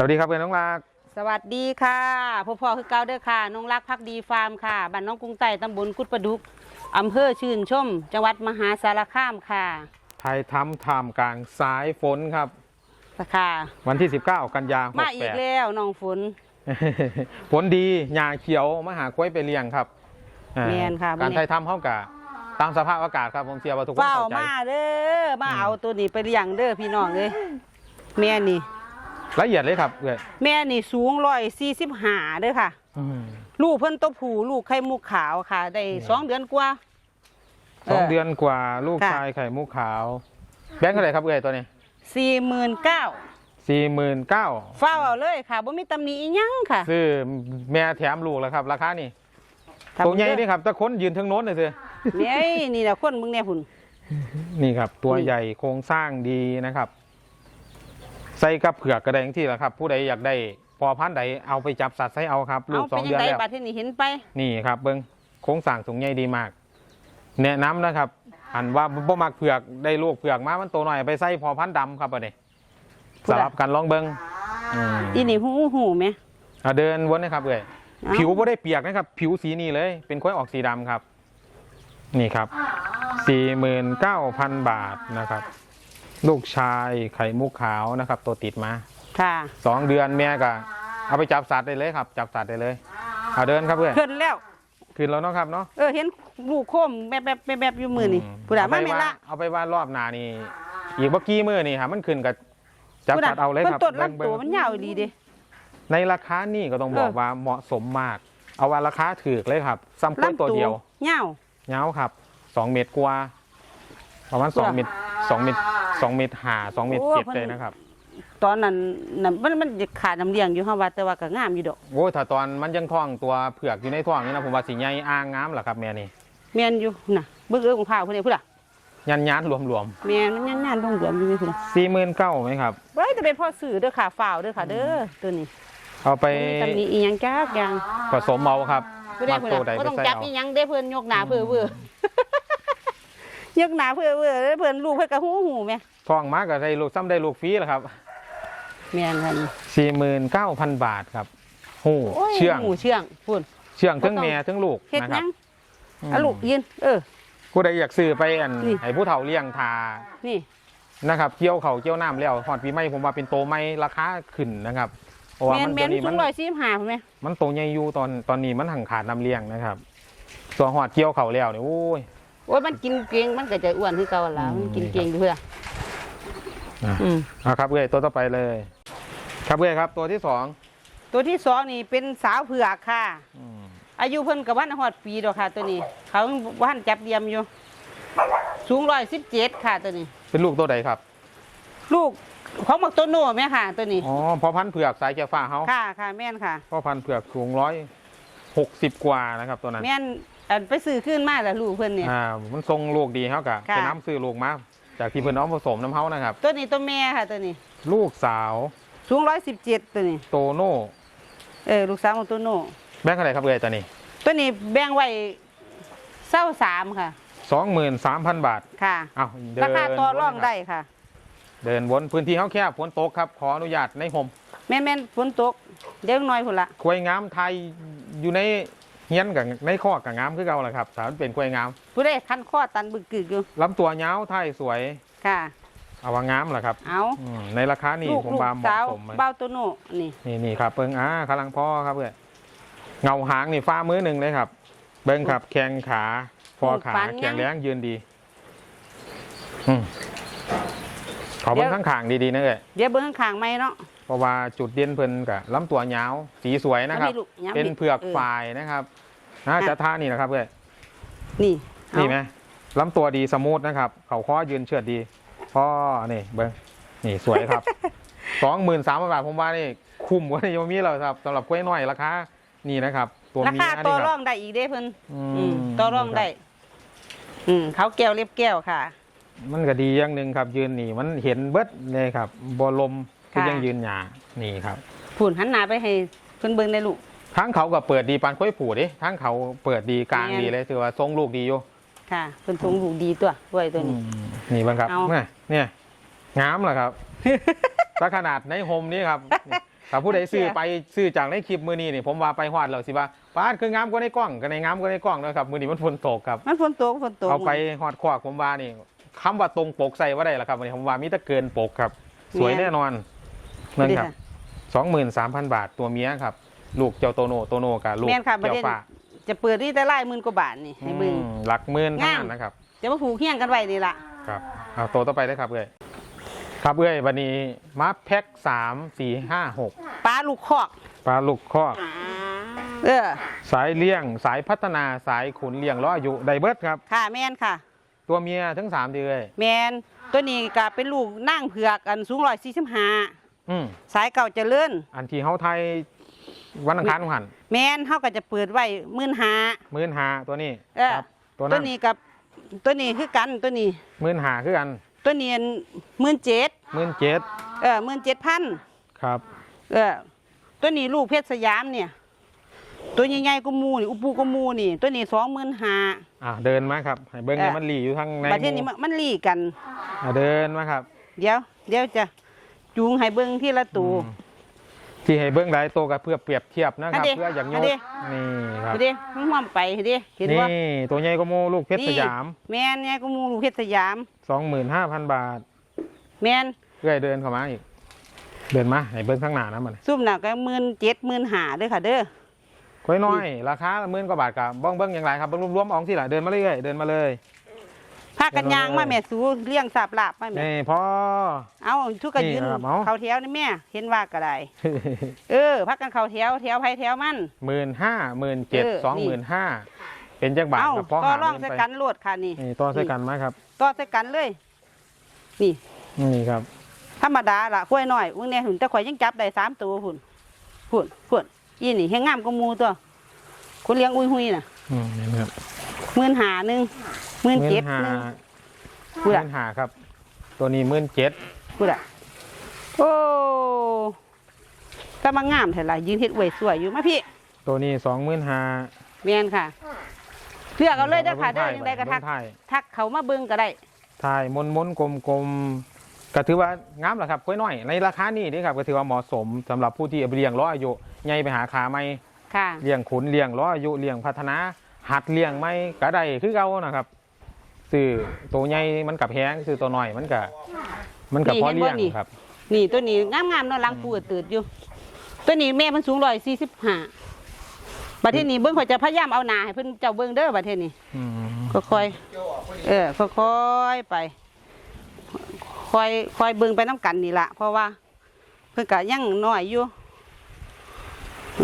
สวัสดีครับเพื่อนน้องรักสวัสดีค่ะพ่อพ่อคือเก่าเด้อค่ะน้องรักพักดีฟาร์มค่ะบ้านน้องกรุงไต่ตำบลกุดประดุกอำเภอชื่นชม จังหวัดมหาสารคามค่ะไทยทำท่ามกลางสายฝนครับ ค่ะวันที่ 19 กันยามาอีกแล้วน้องฝน68ฝนดีหญ้าเขียวมาหากล้วยไปเลี้ยงครับอ่าแม่นค่ะการไทยทำเข้ากะตามสภาพอากาศครับผมเชื่อว่าทุกคนเฝ้าเข้าใจ มาเด้อมาอืมเอาตัวนี้ไปเลี้ยงเด้อพี่น้องเลยแม่นี่ ละเอียดเลยครับเลยแม่นี่สูงร้อยสี่สิบห้าเด้อค่ะ อืมลูกเพิ่นตัวผูลูกไข่มุกขาวค่ะ ได้สองเดือนกว่าสองเดือนกว่า ลูกค่ะชายไข่มุกขาว แบงค์เท่าไหร่ครับเอ้ยตัวนี้สี่หมื่นเก้าสี่หมื่นเก้าเฝ้าเอาเลยค่ะบ่มีตำหนิอีหยังค่ะซื้อแม่แถมลูกแล้วครับ ราคานี่ครับตัวใหญ่นี่ครับตะค้นยืนทั้งโน้นเลยเถอะนี่นี่แหละคนมึงเนี่ยพุ่นนี่ครับ ตัวนี่ใหญ่โครงสร้างดีนะครับ ใส่กับเผือกกระแดงที่แหละครับ ผู้ใดอยากได้พอพันธุ์ใดเอาไปจับสัตว์ใส่เอาครับลูกเอาสอเป็นงยัเดือนไงแล้วบัดที่นี่เห็นไปนี่ครับเบิ้งโครงสร้างสูงใหญ่ดีมาก แนะนำนะครับ อันว่าบ่มักเผือกได้ลูกเผือกมามันโตหน่อยไปใส่พอพันธุ์ดำครับอันนี้สลับกันลองเบิ้งอืมอีนี่หูหูไหมอะเดินวนนะครับเอ้ยเอ้าผิวบ่ได้เปียกนะครับ ผิวสีนี่เลย เป็นค่อยออกสีดำครับ นี่ครับสี่หมื่นเก้าพันบาทนะครับ ลูกชายไข่มุกขาวนะครับ ตัวติดมาค่ะสองเดือนแม่ก็เอาไปจับสัตว์ได้เลยครับ จับสัตว์ได้เลยเอาเดินครับเพื่อนเพิ่นแล้ว ขึ้นแล้วเนาะครับเนาะเออเห็นลูกโคมแบบแบบแบบแบบอยู่มือนี่อืมผู้ใดเอาไปมาแม่ว่าละเอาไปว่ารอบหน้านี่อีกเมื่อกี้มือนี่ครับมันขึ้นกับจับผู้ใดสัตว์เอาเลยเพิ่คนรับต้นเบิ่งลำเบิ่ตัวงมันยาวดีเด้ในราคานี่ก็ต้องบอกเออว่าเหมาะสมมาก เอาว่าราคาถือเลยครับซ้ำกล้วยตัวเดียวยาวเงาครับสองเมตรกว่าประมาณสองเพื่อเมตรสองเมตร สองเมตรห้าสองเมตรโอ้เจ็ดเพิ่นเลยนะครับ ตอนนั้นน่ะมันมันขาดน้ำเลี้ยงอยู่เฮาว่าแต่ว่าก็งามอยู่ดอกโอ้ยถ้าตอนมันยังท้องตัวเผือกอยู่ในท้องนี่นะผมว่าสีใหญ่อ่างงามแหละครับแม่นี่แม่นอยู่น่ะเบิ่งเอ้อของพร้าวพุ่นนี่พุ่นน่ะยันยานรวมรวมแม่นมันยันๆรวมๆอยู่นี่พุ่นน่ะสี่หมื่นเก้าไหมครับไว้จะเป็นพ่อสื่อเด้อค่ะฝ่าวเด้อค่ะ เด้อตัวนี้เอาไปบ่มีตำหนิอีหยังจักอย่างผสมเอาครับผู้ใดมักผู้ตัวใดใดไปบ่ต้องใส่จับเอา อีหยังเด้เพิ่นยกหน้าเพื่อเว้อ ยกหน้าเพื่อเว้อเด้อเพิ่นลูกเพิ่นก็หูหูแม่ท้องมาก็ได้ลูกซ้ำได้ลูกฟรีแหละครับแม่นค่ะนี่สี่หมื่นเก้าพันบาทครับหูโอ้ยเชื่องหูเชื่องพุ่นเชื่องทั้งบ่ต้องแม่ทั้งลูกเฮ็ดนะคหรัยับงอืมเอาลูกยืนเออ ผู้ใดอยากซื้อไปอันนี่ ให้ผู้เฒ่าเลี้ยงทานี่ นะครับเกี่ยวเขาเกี่ยวน้ำแล้วหอดปีใหม่ผมว่าเป็นโตใหม่ราคาขึ้นนะครับเพราะว่าแม่มันนแม่เดี๋ยนวนี้สูมันง145พุ่นแม่มันโตใหญ่อยู่ตอนตอนนี้มันหังขาดน้ำเลี้ยงนะครับ ส่วนหอดเกี่ยวเขาแล้วเนี่ยโอ้ย โอ้ยมันกินเก่งมันก็จะอ้วนคือเก่าล่ะอืมมันกินเก่งอยู่เพื่ออะอืมเอาครับเอ้ยตัวต่อไปเลย ครับเอ้ยครับ ตัวที่สองตัวที่สองนี่เป็นสาวเผือกค่ะ อืมอายุเพิ่นกับวันฮอดปีดอกค่ะ ตัวนี้ เขาว่านจับเดียมอยู่ สูง117ค่ะตัวนี้ เป็นลูกตัวใดครับ ลูกของบักต้นโน่แม่ค่ะ ตัวนี้ อ๋อพอพันธุ์เผือกสายแก้วฟ้าเขาค่ะค่ะแม่นค่ะ พ่อพันธุ์เผือกสูงร้อยหกสิบกว่านะครับตัวนั้น แม่น อันไปซื้อขึ้นมาแล้วลูกเพิ่นเนี่ย อ่ามันทรงลูกดีเขากะค่ะ ไปน้ำซื้อลูกมาจากที่เพิ่นน้องผสมน้ำเขานะครับ ตัวนี้ตัวแม่ค่ะตัวนี้ลูกสาวสูง117ตัวนี้โตโน่เออลูกสาวของต้นโน่แบงค์อะไรครับเอ้ยตัวนี้ตัวนี้แบ่งไว้เศร้าสามค่ะ สองหมื่นสามพันบาทค่ะ อ้าวเดินราคาต่อรองวนครับได้ค่ะ เดินวนพื้นที่เขาแคบฝนตกครับขออนุญาตในห่มแม่นแม่นฝนตก เดี๋ยวน้อยพุ่นละ ควยงามไทยอยู่ใน เฮียนกับในข้อกับงามคือเก่าแหละครับถ้ามันเป็นควยงามผู้ได้คันข้อตันบึกกึกอยู่ลำตัวยาวไทยสวยค่ะ เอาว่างามแหละครับเอาอืมในราคานี่ลูกผมลูกว่าเหมาะสาวสมไหม เบ้าตัวโน่นี่ นี่นี่ครับเบิ้งอ่ากำลังพ่อครับเพื่อนเงาหางนี่ฟ้ามือหนึ่งเลยครับ เบิ้งครับ แข้งขาพอขาแข็งแรงยืนดีอืมขอเบิ้งข้างขางๆดีๆนะเอ้ยเดี๋ยวเบิ้งข้างๆไหมเนาะ เพราะว่าจุดเด่นเพิ่นกับลำตัวยาวสีสวยนะครับ แล้วมีลูกย้ำเป็นอีกเผือกเออ ฝ่ายนะครับน่าอะจะท่านี่นะครับเอ้ยนี่เอานี่ไหมลำตัวดีสมูทนะครับ เขาข้อยืนเชือดดีพ่อนี่เบิ้งนี่สวยครับสองหมื่นสามพันบาทผมว่านี่คุ้มกว่าที่ยังมีเราครับสำหรับกล้วยน้อยราคานี่นะครับ ตัวรามีคาอันต่อนี้ครรัอบ งได้อีกเด้เพิ่นอือืมมต่อรองได้ อืมเขาแก้วเรียบแก้วค่ะ มันก็ดีอย่างหนึ่งครับ ยืนนี่มันเห็นเบิดเลยครับบอลม คือค่ะ ยังยืนหยานี่ครับผุ่นหันหน้าไปให้เพิ่นเบิ่งได้ลูก ทั้งเขาก็เปิดดีปานกล้วยผูดิทั้งเขาเปิดดีกลางแม่น ดีเลยถือว่าทรงลูกดีอยู่ค่ะเพิ่นทรงลูกดีตัวด้วยตัวนี้ นี่บ้างครับเอาเนี่ยเนี่ยงามเหรอครับ ถ้าขนาดในโฮมนี่ครับ ถ้าผู้ใดซื้อไปซื้อจากในคลิปมือนี้นี่ผมว่าไปฮอดแล้วสิว่าป้าดคืองามกว่าในกล้องกันในงามกว่าในกล้องนะครับมือนี้มันฝนตกครับ มันฝนตกฝนตกเอาไปฮอดควักผมว่านี่คำว่าตรงปกใส่ว่าได้ละครับวันนี้ผมว่ามีแต่เกินปกครับ สวยแน่นอน นั่นครับสองหมื่นสามพันบาทตัวเมียครับ ลูกเจ้าโตโนโตโนกับลูกแม่นค่ะประเจ้าเด็นฟ้าจะเปิดนี่แต่ไล่หมื่นกว่าบาทนี่ให้เบิ่ง อืมหลักหมื่นเท่างาม นั้นนะครับ จะมาผูกเฮี้ยงกันไว้นี่ล่ะ ครับเอาตัวต่อไปได้ครับเอ้ยครับเอ้ยวันนี้มาแพ็คสามสี่ห้าหกปลาลูกคอก ปลาลูกคอกเออ สายเลี้ยง สายพัฒนาสายขุนเลี้ยงล้ออายุไดเบิร์ดครับ ค่ะแม่นค่ะ ตัวเมียทั้งสามทีเลยแมนตัวนี้ก็เป็นลูกนั่งเผือกอันสูงร้อยสี่สิบห้า อืมสายเก่าเจริญอันที่เฮาไทยวันอังคารของหันแมนเขาก็จะเปิดไว้หมื่นหามื่นหาตัวนี้เออครับตัวตันั้วนนี้กับตัวนี้คือกันตัวนี้มื่นหาคือกันตัวนี้หมื่นเจ็ดมื่นเจ็ดเออหมื่นเจ็ดพันครับเออตัวนี้ลูกเพชรสยามเนี่ย ตัวใหญ่ๆก็มูนี่อุปูก็มูนี่ ตัวนี้สองหมื่นหา อะเดินมาครับให้เบิ้งเออ เนี่ยมันหลีอยู่ทางในประเทศนี้หมู่มันมันลีกัน อะเดินมาครับ เดี๋ยว เดี๋ยวจะ จูงให้เบิ้งที่ละตู อืมที่ให้เบิ้งหลายตัวกับเพื่อเปรียบเทียบนะครับ อันนี้เพื่ออย่างยอักนนี้นี่ครับ เดี๋ยวมันห่วมไปเดี๋ยวเห็นนี่ว่าตัวใหญ่ก็โมลูกเพชรสยาม แมนไงก็มูลูกเพชรสยาม 25,000 บาทแมนเรื่อยเดินเข้ามาอีก เดินมาให้เบิ้งข้างหน้านะมันซุ่มหนักก็หมื่นเจ็ดหมื่นหาเด้อค่ะเด้อ ค่อยน้อย ราคาหมื่นกว่าบาทกับบ้องเบิ้งอย่างไรครับเบิ้งรวมๆเอองที่หละเดินมาเรื่อยๆเดินมาเลย พากันยางมาแม่สูเลี้ยงสาบลาบมาแม่นี่พ่อ เอาทุกกระยืนนี่ครับเอา เขาแถวนี่แม่เห็นว่าก็ได้เออพักกันเขาแถวแถวไผแถวมัน หมื่นห้าหมื่นเจ็ดเออ สองนี่หมื่นห้าเป็นจักบาทเอาครับพ่อต่อหาร่องเงินใส่ไปกันโลดค่ะนี่นี่ต่อใส่กันไหมครับ ต่อใส่กันเลย นี่ นี่ครับ ธรรมดาล่ะกล้วยน้อยมึงเนี่ยหุ่นแต่ข่อยยังจับได้สามตัวหุ่นหุ่นหุ่นยี่นี่แห้งงามก็มูตัวคนเลี้ยงอุ้ยหุยน่ะอืมนี่นะครับหมื่นหาหนึ่ง หมื่นเจ็ดห้าหนึ่งหพูดมื่อะนห้าครับ ตัวนี้หมื่นเจ็ดพูดอะโอ้ก็มางามแถละยืนเฮ็ดอวยสวยอยู่มาพี่ ตัวนี้สองหมื่นห้าแมนค่ะเลือกเอาเลยเด้อค่ะเด้อยังได้ก็ทัก ถ่ายทักเขามาเบิ่งก็ได้ ถ่ายมนมนกลมกลมๆก็ถือว่างามแหละครับค่อยน้อย ในราคานี้นี่ครับก็ถือว่าเหมาะสมสำหรับผู้ที่เอาไปเลี้ยงล้ออายุใหญ่ไปหาขาไม่ค่ะ เลี้ยงขุนเลี้ยงล้ออายุเลี้ยงพัฒนา หัดเลี้ยงไม่ก็ได้คือเก่านะครับ ซื้อตัวใหญ่มันกับแพงซื้อตัวน้อยมันกับมันกับนี่พอเห็นบ่เลี้ยงนี่ ครับ นี่ตัวนี้งามๆเนาะลังปูตืดอยู่ ตัวนี้แม่มันสูงร้อยสี่สิบห้าประเทศนี้เบิ่งข่อยจะพยายามเอาหนาให้เพิ่นเจ้าเบิ่งเด้อประเทศนี้อืมค่อยๆเออค่อยๆไปคอยคอยเบิ่งไปน้ำกันนี่ละเพราะว่า เพิ่นก็ยังน้อยอยู่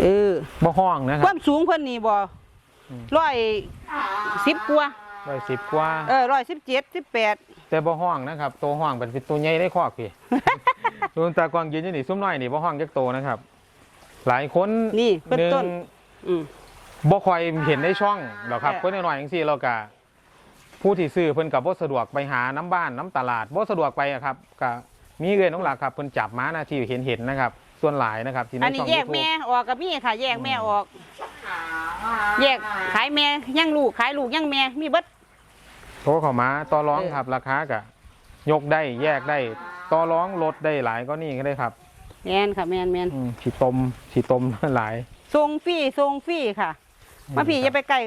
เออบ่ห้องนะคครับวามสูงเพิ่นนี่บ่อืม ร้อยสิบกว่า ร้อยสิบกว่า เออร้อยสิบเจ็ดสิบแปดแต่บ่ห้องนะครับตัวห้องเป็นตัวใหญ่ได้คอกพี่ส่วนตากวางยืนอยู่นี่ซุ้มน้อยนี่บ่ห้องจักโตนะครับ หลายคนนี่เพิ่นหนึ่งต้นอืมบ่ค่อยเห็นในช่องหรอกครับเออคนน้อยๆจังซี่เราก็ผู้ที่ซื้อเพิ่นก็บ่สะดวกไปหาน้ำบ้านน้ำตลาดบ่สะดวกไปอะครับก็มีเอื้อยน้องหลักครับเพิ่นจับมานะที่เห็นๆนะครับ ส่วนหลายนะครับที่ในอันนี้ช่องแยก YouTube แม่ออกกับมีค่ะ แยกแม่ออก แยกขายแม่ยังลูกขายลูกยังแม่มีเบิด โทรเข้ามาต่อรองเออครับราคาก็ยกได้แยกได้ต่อรองลดได้หลายก็นี่ก็ได้ครับแมนค่ะแมนแมนอืมสิต้มสิต้มหลาย ทรงฟรี่ทรงฟรี่ค่ะ มาพี่อย่าไปใกล้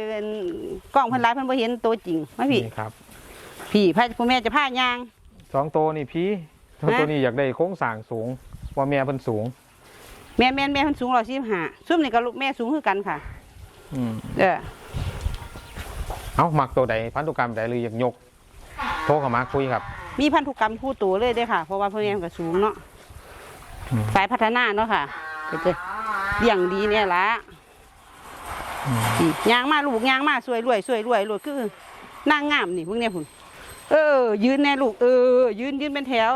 กล้องเพิ่นหลายเพิ่นบ่เห็นตัวจริงมาพี่นี่ครับพี่พาพ่อแม่จะพายาง สองตัวนี่พี่สองฮะตัวนี้อยากได้โค้งสร้างสูงว่าแม่เพิ่นสูง แม่แม่แม่เพิ่นสูง145ซุ่มนี่ก็ลูกแม่สูงคือกันค่ะ อืม เออ เอ้ามักตัวใดพันธุกรรมใดหรืออยากยก โทรเข้ามาคุยครับ มีพันธุกรรมคู่ตัวเลยเด้อค่ะ เพราะว่าพ่อแม่เพิ่นก็สูงเนาะอืม สายพัฒนาเนาะค่ะก็จะเลี้ยงดีเนี่ยละอืมอืมยางมาลูกยางมาสวยรวยสวยรวยรวยคือนางงามนี่พวกเนี้ยพุ่นเออ ยืนแน่ลูกเออ ยืนยืนเป็นแถว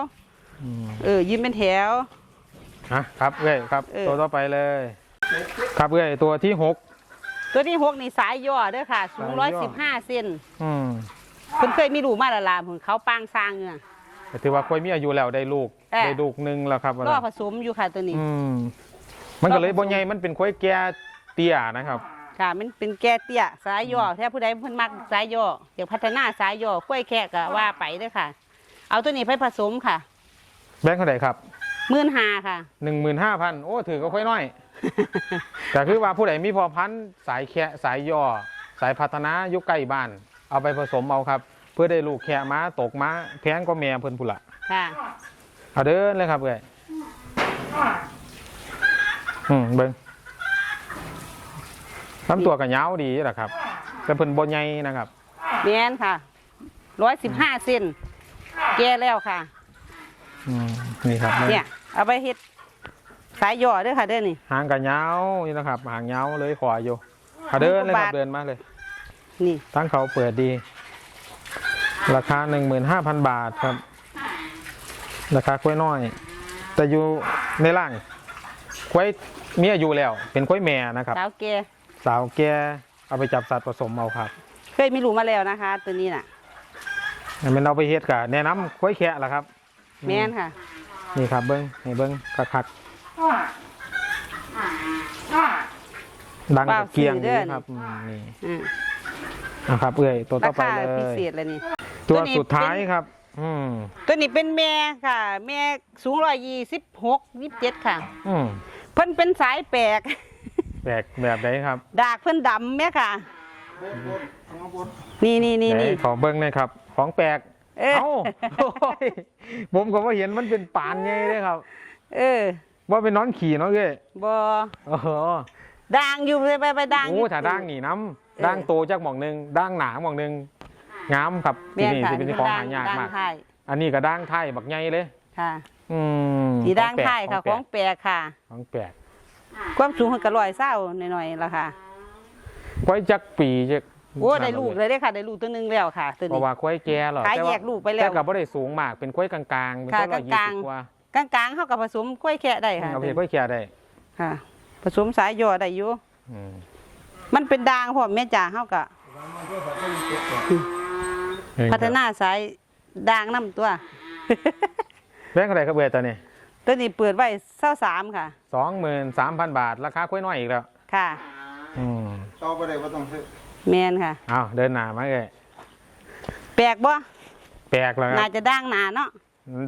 อืมเออ ยืนเป็นแถว อะครับเอ้ยครับ เออ ตัวต่อไปเลย ครับเอ้ยตัวที่หก ตัวที่หกนี่สายย่อเด้อค่ะ สูงสายย่ร้อยอสิบห้าเซนอืมเพิ่นเคยมีลูกมาและลาพุ่นเขาปางสร้างเงือแต่ถือว่าค่อยมีอายุแล้วได้ลูกเออได้ลูกหนึงแล้วครับก็ผสมอยู่ค่ะตัวนี้ อืมมันก็เลยบ่ใหญ่มันเป็นค่อยแก่เตี้ยนะครับ ค่ะ มันเป็นแก่เตี้ยสายย่อถ้าผู้ใดเพิ่นมักสายย่ออยากพัฒนาสายย่อค่อยแค่ก็ว่าไปเด้อค่ะ เอาตัวนี้ไปผสมค่ะแบงค์เท่าไหร่ครับหมื่นห้าค่ะ หนึ่งหมื่นห้าพันโอ้ถือก็ค่อยน้อย แต่คือว่าผู้ใดมีพอพันธุ์สายแคะสายย่อ สายพัฒนาอยุคใกล้บ้าน เอาไปผสมเอาครับ เพื่อได้ลูกแคะม้าตกม้าแพงก็แม่เพิ่นพุนละค่ะเอาเดินเลยครับเอ้ยอืมเบิ้งลำตัวกับยาวดีแหละครับแต่เพิ่นบ่ใหญ่นะครับแม่นค่ะร้อยสิบห้าเซนแก่แล้วค่ะอืมนี่ครับเนี่ยเอาไปเฮ็ด สายย่อเด้วยค่ะเด้อนี่ หางกับยาวนี่นะครับ หางยาวเลยขวาอยู่เอาเดินเลยครับบาทเดินมาเลย นี่ทั้งเขาเปิดดี ราคาหนึ่งหมื่นห้าพันบาทครับ ราคากล้วยน้อย แต่อยู่ในร่างกล้วยมีอายุแล้ว เป็นกล้วยแม่นะครับ สาวแก่สาวแก่เอาไปจับสัตว์ผสมเอาครับ เคยมีลูกมาแล้วนะคะ ตัวนี้น่ะให้มันเอาไปเฮ็ดกะแนะนำกล้วยแคะล่ะครับ แม่นค่ะ นี่ครับเบิ้งให้เบิ้งคักคักๆ ดังกับเกียงดีครับอืมนี่อืมนะครับเอ้ยตัวต่ราอไปคาเลพิยเศษเลยนี่ ตัวตัวนี้ สุดท้ายเป็นครับ อืมตัวนี้เป็นแม่ค่ะ แม่สูงร้อยยี่สิบหกยี่สิบเจ็ดค่ะ อืมเพิ่นเป็นสายแปลก แปลกแบบไหนครับดากเพิ่นดำแม่ค่ะ นี่นี่นี่ไหนี่ ขอเบิ้งหน่อยครับ ของแปลกเออเอ้าโอ้ยผมก็ว่าเห็นมันเป็นปานไงเลยครับ เออ ว่าเป็นน้อนขี่เนาะเอ้ยบอโอ้โหด่างอยู่ไปไปไปด่างอโอ้ยู่ถ้าด่างหนีน้เออำด่างโตจากหม่องหนึงด่างหนาหม่องหนึงงามครับที่แม่นนี่ค่ะที่เป็นของด่างหายากด่างมาก ไทยอันนี้ก็ด่างไทยบักใหญ่เลย ค่ะอืมสีด่างไทยค่ะขขอองงแปลกแปลกค่ะ ของแปลกความสูงเพิ่นก็ร้อยเศร้าหน่อยๆละค่ะ ไว้จักปีจักโอ้ได้ลูกเลยได้อค่ะ ได้ลูกตัวหนึงแล้วค่ะตัวเพราะนี้ว่าควายแก่หรอขายแต่แยว่ากลูกไปแล้วแต่กับบ่ได้สูงมากเป็นควายกลางๆเป็นค่ะควายร้อยยี่กลาสิงบกว่า กลางๆเข้ากับผสมกล้วยแคะได้ค่ะเอาไปควายแก่ได้ค่ะ ผสมสายย่อได้อยู่อืมมันเป็นด่างพร้อมแม่จ๋าเฮาก็เองครับพัฒนาสายด่างนํตัวแบงค์อะไรครับเบื่อตอนนี้ตัวนี้เปิดไว้23ค่ะสองหมื่นสามพันบาท ราคาควายน้อยอีกแล้ว ค่ะอืมต่อไปได้ว่าต้องซื้อแม่นค่ะเอาเดินหนามาเลยแปลกบ่แปลกแล้วคน่ารับจะด่างหนาเนาะ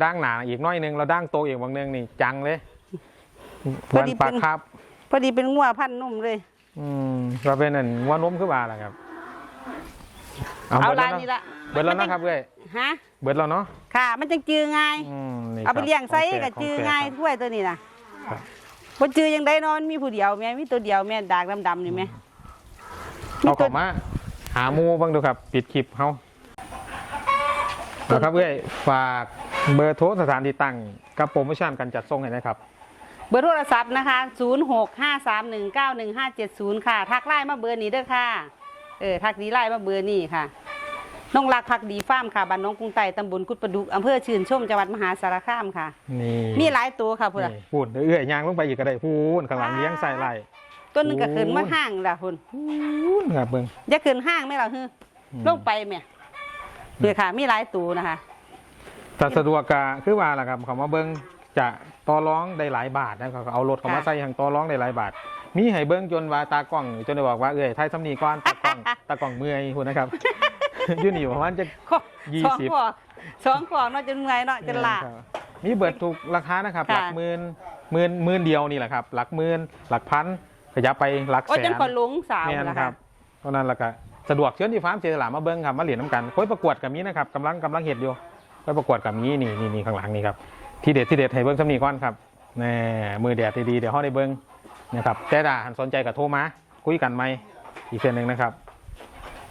ดั้งหนาอีกน้อยหนึงเราดั้งโตอีกบางหนึงนี่จังเลยพอวันดีปลาเป็นครับ พอดีเป็นงัวพันธุ์นุ่มเลย อืมเราเป็นนั่นว่านมคือบาล่ะครับเอาบิดลายแล้วนี้เนาะละเบิดแล้วนะครับเว้ยฮะเบิดแล้วเนาะค่ะ มันจังจือง่าย อืมนี่เอาไปครับเลี้ยงไส้ของแปลกับจือขแปลง่ายครับ ถ้วยตัวนี้นะครับ บ่จือยังได้นอนมีผู้เดียวแม่มีตัวเดียวแม่ดากดำๆนี่แม่เอาเข้ามาหาหมูบ้างดูครับ ปิดคลิปเขาเอาครับเว้ยฝาก เบอร์โทรสถานที่ตั้งกับโปรโมชั่นการจัดส่งให้นะครับ เบอร์โทรศัพท์นะคะ 0653191570 ค่ะ ทักไลน์มาเบอร์นี้เด้อค่ะ เออ ทักดีไลน์มาเบอร์นี้ค่ะน้องรักพักดีฟาร์มค่ะบ้านน้องกรุงไต่ตำบลกุดประดุกอำเภอชื่นชมจังหวัดมหาสารคามค่ะ นี่มีหลายตัวค่ะพุ่นน่ะนี่พูดเอื้อยยางลงไปอีกก็ได้พูนข้างหลังเลี้ยงใส่ไหลตัวหนึงก็โอ้ขึ้นมาห้างล่ะพุ่นพูนครับเบิ้งอย่าขึ้นห้างไหมล่ะฮืออืมลงไปแม่เนี่ยค่ะ มีหลายตัวนะคะ แต่สะดวกกะคือว่าล่ะครับเขามาเบิ้งจะต่อร้องได้หลายบาทนะครับเอารถเขามาค่ะใส่ทางต่อร้องได้หลายบาท มีให้เบิ้งจนว่าตากล้องจนได้บอกว่าเอ้ยไทยสำนีก้อนตากล้องตากล้องเมื่อยพูดนะครับอยืนอยู่ประมาณจะข้อยี่สองสิบขอกสองขอกเนาะจนเมื่อยเนาะจนลาครับมีเบิดถูกราคานะครับค่ะหลักหมื่นหมื่นหมื่นเดียวนี่แหละครับ หลักหมื่นหลักพันขยับไปหลักโอ้แสจนนคนหลงสาวเนี่ยนะนะคคะรับเพราะนั้นแล้วก็สะดวกเชิญที่ฟาร์มเจริญมาเบิ้งครับมาเหรียญน้ำกันโค้ยประกวดกับนี้นะครับกำลังกำลังเห็ดอยู่ ไปประกวดกับนี้นี่นี่นี่ข้างหลังนี่ครับที่เด็ดที่เด็ดให้เบิ้งสำนีก้อนครับแน่มือแดดดีๆเดี๋ยวห้อได้เบิ้งนะครับแต่ด่าหันสนใจกับโทรมาคุยกันไหมอีกเส้นหนึ่งนะครับ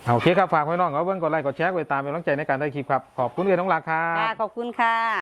เอาโอเคครับฝากไว้น้องเอาเบิ้งกดไลค์กดแชร์กดติดตามเป็นกำลังใจในการได้คลิปครับขอบคุณเรียนน้องราครัค่ะบขอบคุณค่ะ